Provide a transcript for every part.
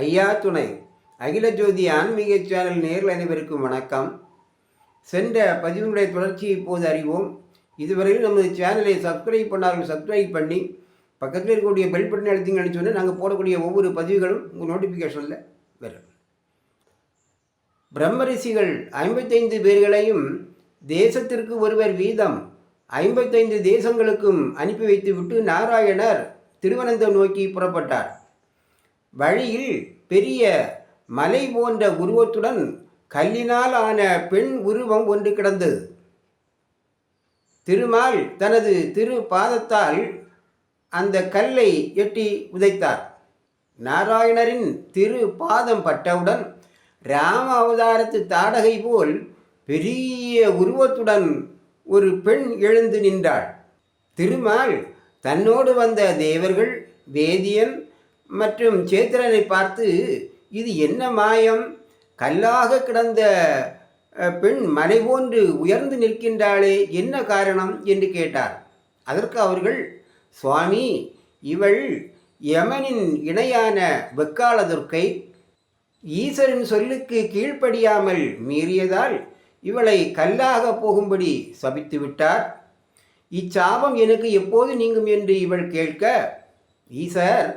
ஐயா துணை. அகில ஜோதி ஆன்மீக சேனல் நேரில் அனைவருக்கும் வணக்கம். சென்ற பதிவினுடைய தொடர்ச்சியை இப்போது அறிவோம். இதுவரையில் நமது சேனலை சப்ஸ்கிரைப் பண்ணார்கள் சப்ஸ்கிரைப் பண்ணி பக்கத்தில் இருக்கக்கூடிய பெல் பட்டன் அழுத்திங்கன்னு சொன்னால் நாங்கள் போடக்கூடிய ஒவ்வொரு பதிவுகளும் உங்கள் நோட்டிஃபிகேஷனில் வரும். பிரம்மரிஷிகள் ஐம்பத்தைந்து பேர்களையும் தேசத்திற்கு ஒருவர் வீதம் ஐம்பத்தைந்து தேசங்களுக்கும் அனுப்பி வைத்துவிட்டு நாராயணர் திருவனந்தம் நோக்கி புறப்பட்டார். வழியில் பெரிய மலை போன்ற உருவத்துடன் கல்லினால் ஆன பெண் உருவம் ஒன்று கிடந்தது திருமால் தனது திரு பாதத்தால் அந்த கல்லை எட்டி உதைத்தார். நாராயணரின் திரு பாதம் பட்டவுடன் ராம அவதாரத்து தாடகை போல் பெரிய உருவத்துடன் ஒரு பெண் எழுந்து நின்றாள். திருமால் தன்னோடு வந்த தேவர்கள் வேதியன் மற்றும் சேத்திரனை பார்த்து இது என்ன மாயம்? கல்லாக கிடந்த பெண் மலை போன்று உயர்ந்து நிற்கின்றாளே என்ன காரணம்? என்று கேட்டார். அதற்கு அவர்கள் சுவாமி இவள் யமனின் இணையான வெக்கால துர்க்கை. ஈசரின் சொல்லுக்கு கீழ்ப்படியாமல் மீறியதால் இவளை கல்லாக போகும்படி சபித்து விட்டார். இச்சாபம் எனக்கு எப்போது நீங்கும் என்று இவள் கேட்க ஈசர்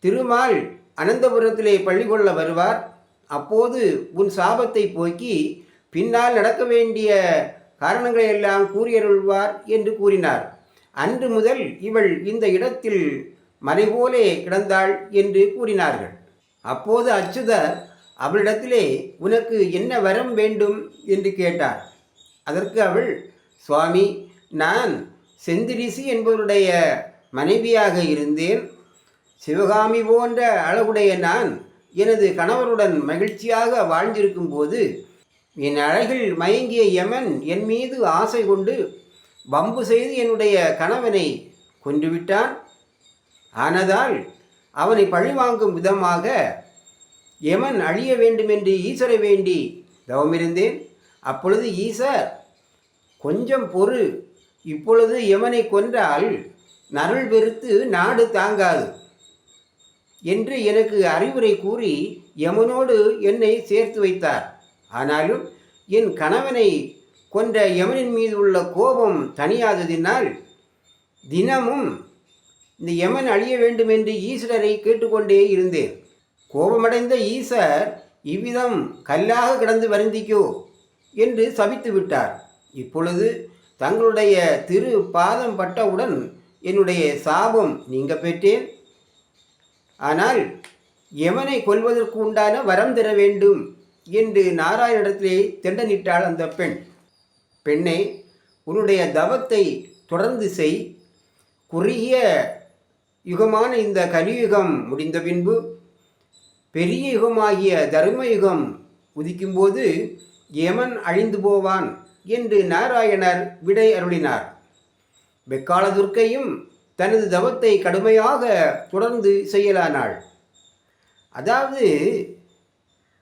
திருமால் அனந்தபுரத்திலே பள்ளி கொள்ள வருவார். அப்போது உன் சாபத்தை போக்கி பின்னால் நடக்க வேண்டிய காரணங்களை எல்லாம் கூறியருள்வார் என்று கூறினார். அன்று முதல் இவள் இந்த இடத்தில் மலைபோலே கிடந்தாள் என்று கூறினார்கள். அப்போது அச்சுதர் அவளிடத்திலே உனக்கு என்ன வரம் வேண்டும்? என்று கேட்டார். அதற்கு அவள் சுவாமி நான் செந்திரிசி என்பவருடைய மனைவியாக இருந்தேன். சிவகாமி போன்ற அழகுடைய நான் எனது கணவருடன் மகிழ்ச்சியாக வாழ்ந்திருக்கும் போது என் அழகில் மயங்கிய யமன் என் மீது ஆசை கொண்டு வம்பு செய்து என்னுடைய கணவனை கொன்றுவிட்டான். ஆனதால் அவனை பழிவாங்கும் விதமாக யமன் அழிய வேண்டுமென்று ஈசரை வேண்டி தவமிருந்தேன். அப்பொழுது ஈசர் கொஞ்சம் பொறு இப்பொழுது யமனை கொன்றால் நருள் வெறுத்து நாடு தாங்காது. என்று எனக்கு அறிவுரை கூறி யமனோடு என்னை சேர்த்து வைத்தார். ஆனாலும் என் கணவனை கொன்ற யமனின் மீது உள்ள கோபம் தணியாததினால் தினமும் இந்த யமன் அழிய வேண்டும் என்று ஈஸ்வரரை கேட்டுக்கொண்டே இருந்தேன். கோபமடைந்த ஈசர் இவ்விதம் கல்லாக கிடந்து வருந்திக்கோ என்று சபித்து விட்டார். இப்பொழுது தங்களுடைய திரு பாதம் பட்டவுடன் என்னுடைய சாபம் நீங்க பெற்றேன். ஆனால் யமனை கொல்வதற்கு உண்டான வரம் தர வேண்டும் என்று நாராயணத்திலே திண்டனிட்டாள் அந்த பெண். பெண்ணே உன்னுடைய தவத்தை தொடர்ந்து செய். குறுகிய யுகமான இந்த கலியுகம் முடிந்த பின்பு பெரிய யுகமாகிய தர்ம யுகம் உதிக்கும்போது யமன் அழிந்து போவான் என்று நாராயணர் விடை அருளினார். வெக்கால துர்க்கையும் தனது தவத்தை கடுமையாக தொடர்ந்து செய்யலானாள். அதாவது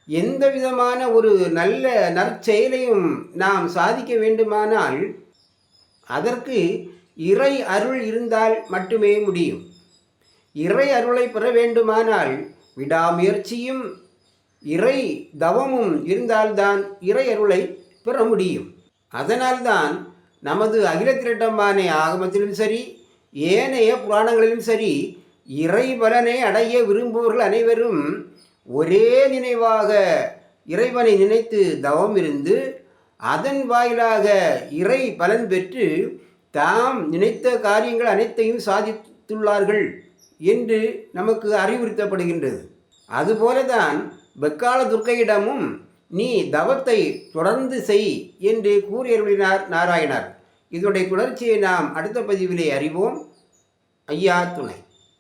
எந்த விதமான ஒரு நல்ல நற்செயலையும் நாம் சாதிக்க வேண்டுமானால் அதற்கு இறை அருள் இருந்தால் மட்டுமே முடியும். இறை அருளை பெற வேண்டுமானால் விடாமுயற்சியும் இறை தவமும் இருந்தால்தான் இறை அருளை பெற முடியும். அதனால்தான் நமது அகில திரட்டமான ஆகமத்திலும் சரி ஏனைய புராணங்களிலும் சரி இறை பலனை அடைய விரும்புபவர்கள் அனைவரும் ஒரே நினைவாக இறைவனை நினைத்து தவம் இருந்து அதன் வாயிலாக இறை பலன் பெற்று தாம் நினைத்த காரியங்கள் அனைத்தையும் சாதித்துள்ளார்கள் என்று நமக்கு அறிவுறுத்தப்படுகின்றது. அதுபோலதான் வெக்கால துர்க்கையிடமும் நீ தவத்தை தொடர்ந்து செய் என்று கூறியருளினார் நாராயணர். இதனுடைய தொடர்ச்சியை நாம் அடுத்த பதிவிலே அறிவோம். ஐயா துணை.